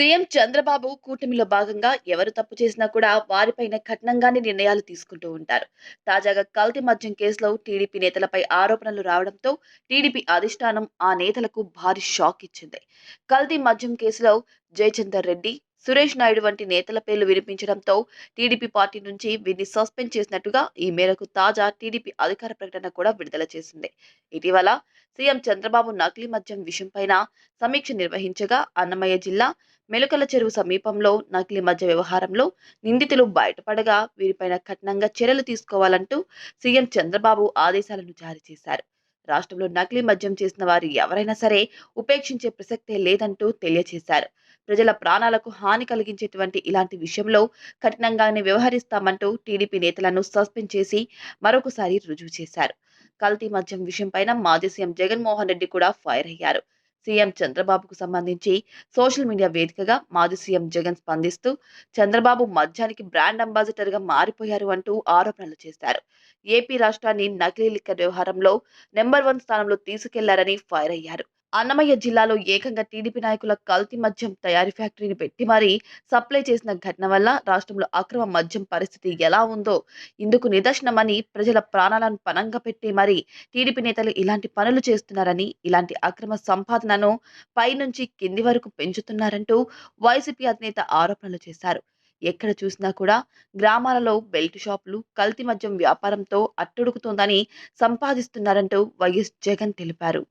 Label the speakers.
Speaker 1: CM Chandrababu కూటమిలో భాగంగా ఎవరు తప్పు చేసినా కూడా వారిపైన కఠినంగానే నిర్ణయాలు తీసుకుంటూ ఉంటారు. తాజాగా కల్తీ మద్యం కేసులో టీడీపీ నేతలపై ఆరోపణలు రావడంతో టీడీపీ అధిష్టానం ఆ నేతలకు భారీ షాక్ ఇచ్చింది. కల్తీ మద్యం కేసులో జయచందర్ రెడ్డి సురేష్ నాయుడు వంటి నేతల పేర్లు వినిపించడంతో టీడీపీ పార్టీ నుంచి వీరిని సస్పెండ్ చేసినట్టుగా ఈ మేరకు తాజా టీడీపీ అధికార ప్రకటన కూడా విడుదల చేసింది. ఇటీవల సీఎం చంద్రబాబు నకిలీ మద్యం విషయంపైన సమీక్ష నిర్వహించగా అన్నమయ్య జిల్లా మెలకల చెరువు సమీపంలో నకిలీ మద్య వ్యవహారంలో నిందితులు బయటపడగా వీరిపైన కఠినంగా చర్యలు తీసుకోవాలంటూ సీఎం చంద్రబాబు ఆదేశాలను జారీ చేశారు. రాష్ట్రంలో నకిలీ మద్యం చేసిన వారు ఎవరైనా సరే ఉపేక్షించే ప్రసక్తే లేదంటూ తెలియజేశారు ప్రజల ప్రాణాలకు హాని కలిగించేటువంటి ఇలాంటి విషయంలో కఠినంగానే వ్యవహరిస్తామంటూ టీడీపీ నేతలను సస్పెండ్ చేసి మరొకసారి రుజువు చేశారు. కల్తీ మద్యం విషయంపైన మాజీ సీఎం జగన్మోహన్ రెడ్డి కూడా ఫైర్ అయ్యారు. సీఎం చంద్రబాబుకు సంబంధించి సోషల్ మీడియా వేదికగా మాజీ సీఎం జగన్ స్పందిస్తూ చంద్రబాబు మద్యానికి బ్రాండ్ అంబాసిడర్గా మారిపోయారు అంటూ ఆరోపణలు చేశారు. ఏపీ రాష్ట్రాన్ని నకిలీ లిక్కర్ వ్యవహారంలో నెంబర్ వన్ స్థానంలో తీసుకెళ్ళారని ఫైర్ అయ్యారు. అన్నమయ్య జిల్లాలో ఏకంగా టీడీపీ నాయకుల కల్తీ మద్యం తయారీ ఫ్యాక్టరీని పెట్టి మరీ సప్లై చేసిన ఘటన వల్ల రాష్ట్రంలో అక్రమ మద్యం పరిస్థితి ఎలా ఉందో ఇందుకు నిదర్శనమని ప్రజల ప్రాణాలను పనంగా పెట్టి మరీ టీడీపీ నేతలు ఇలాంటి పనులు చేస్తున్నారని ఇలాంటి అక్రమ సంపాదనను పైనుంచి కింది వరకు పెంచుతున్నారంటూ వైసీపీ అధినేత ఆరోపణలు చేశారు. ఎక్కడ చూసినా కూడా గ్రామాలలో బెల్ట్ షాపులు కల్తీ మద్యం వ్యాపారంతో అట్టుడుకుతోందని సంపాదిస్తున్నారంటూ వైఎస్ జగన్ తెలిపారు.